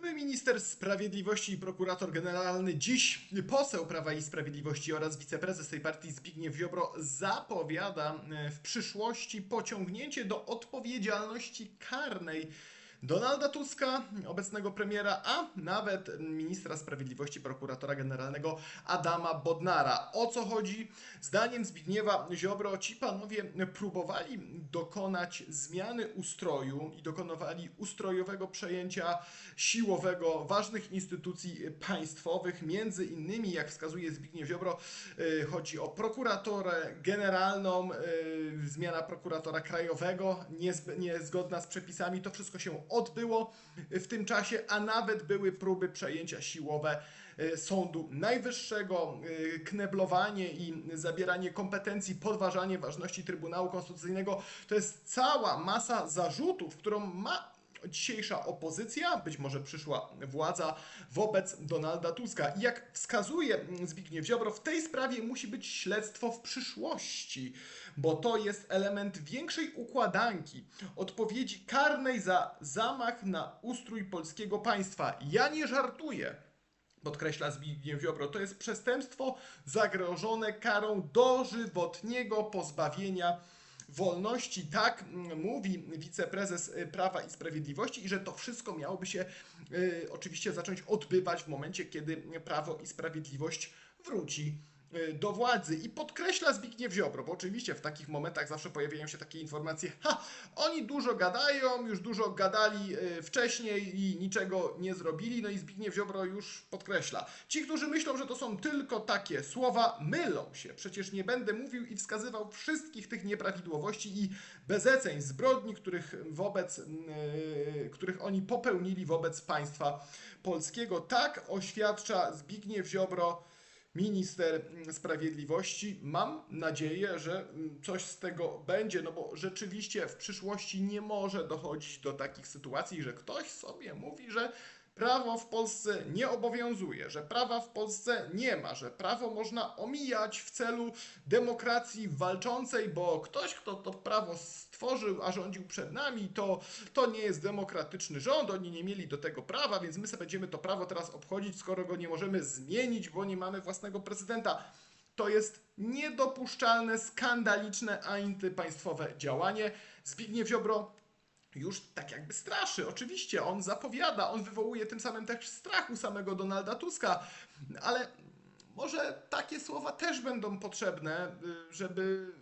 Były minister sprawiedliwości i prokurator generalny, dziś poseł Prawa i Sprawiedliwości oraz wiceprezes tej partii Zbigniew Ziobro zapowiada e, w przyszłości pociągnięcie do odpowiedzialności karnej Donalda Tuska, obecnego premiera, a nawet ministra sprawiedliwości, prokuratora generalnego Adama Bodnara. O co chodzi? Zdaniem Zbigniewa Ziobro ci panowie próbowali dokonać zmiany ustroju i dokonywali ustrojowego przejęcia siłowego ważnych instytucji państwowych, między innymi, jak wskazuje Zbigniew Ziobro, y, chodzi o prokuratorę generalną, y, zmiana prokuratora krajowego, niezgodna z przepisami, to wszystko się odbyło w tym czasie, a nawet były próby przejęcia siłowe y, Sądu Najwyższego, y, kneblowanie i zabieranie kompetencji, podważanie ważności Trybunału Konstytucyjnego. To jest cała masa zarzutów, którą ma dzisiejsza opozycja, być może przyszła władza wobec Donalda Tuska. I jak wskazuje Zbigniew Ziobro, w tej sprawie musi być śledztwo w przyszłości, bo to jest element większej układanki, odpowiedzi karnej za zamach na ustrój polskiego państwa. Ja nie żartuję podkreśla Zbigniew Ziobro, to jest przestępstwo zagrożone karą dożywotniego pozbawienia wolności. Tak mówi wiceprezes y, Prawa i Sprawiedliwości i że to wszystko miałoby się y, oczywiście zacząć odbywać w momencie, kiedy Prawo i Sprawiedliwość wróci do władzy. I podkreśla Zbigniew Ziobro, bo oczywiście w takich momentach zawsze pojawiają się takie informacje, ha, oni dużo gadają, już dużo gadali y, wcześniej i niczego nie zrobili, no i Zbigniew Ziobro już podkreśla. Ci, którzy myślą, że to są tylko takie słowa, mylą się. Przecież nie będę mówił i wskazywał wszystkich tych nieprawidłowości i bezeceń, zbrodni, których wobec, y, których oni popełnili wobec państwa polskiego. Tak oświadcza Zbigniew Ziobro, minister sprawiedliwości. Mam nadzieję, że coś z tego będzie, no bo rzeczywiście w przyszłości nie może dochodzić do takich sytuacji, że ktoś sobie mówi, że prawo w Polsce nie obowiązuje, że prawa w Polsce nie ma, że prawo można omijać w celu demokracji walczącej, bo ktoś, kto to prawo stworzył, a rządził przed nami, to, to nie jest demokratyczny rząd, oni nie mieli do tego prawa, więc my sobie będziemy to prawo teraz obchodzić, skoro go nie możemy zmienić, bo nie mamy własnego prezydenta. To jest niedopuszczalne, skandaliczne, antypaństwowe działanie. Zbigniew Ziobro już tak jakby straszy. Oczywiście on zapowiada, on wywołuje tym samym też strach u samego Donalda Tuska, ale może takie słowa też będą potrzebne, y, żeby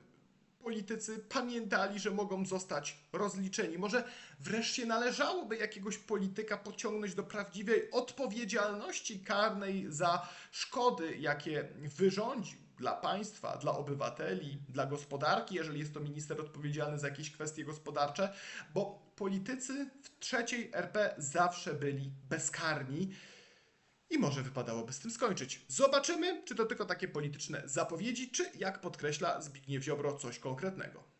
politycy pamiętali, że mogą zostać rozliczeni. Może wreszcie należałoby jakiegoś polityka pociągnąć do prawdziwej odpowiedzialności karnej za szkody, jakie wyrządził dla państwa, dla obywateli, dla gospodarki, jeżeli jest to minister odpowiedzialny za jakieś kwestie gospodarcze, bo politycy w trzeciej RP zawsze byli bezkarni. I może wypadałoby z tym skończyć. Zobaczymy, czy to tylko takie polityczne zapowiedzi, czy jak podkreśla Zbigniew Ziobro, coś konkretnego.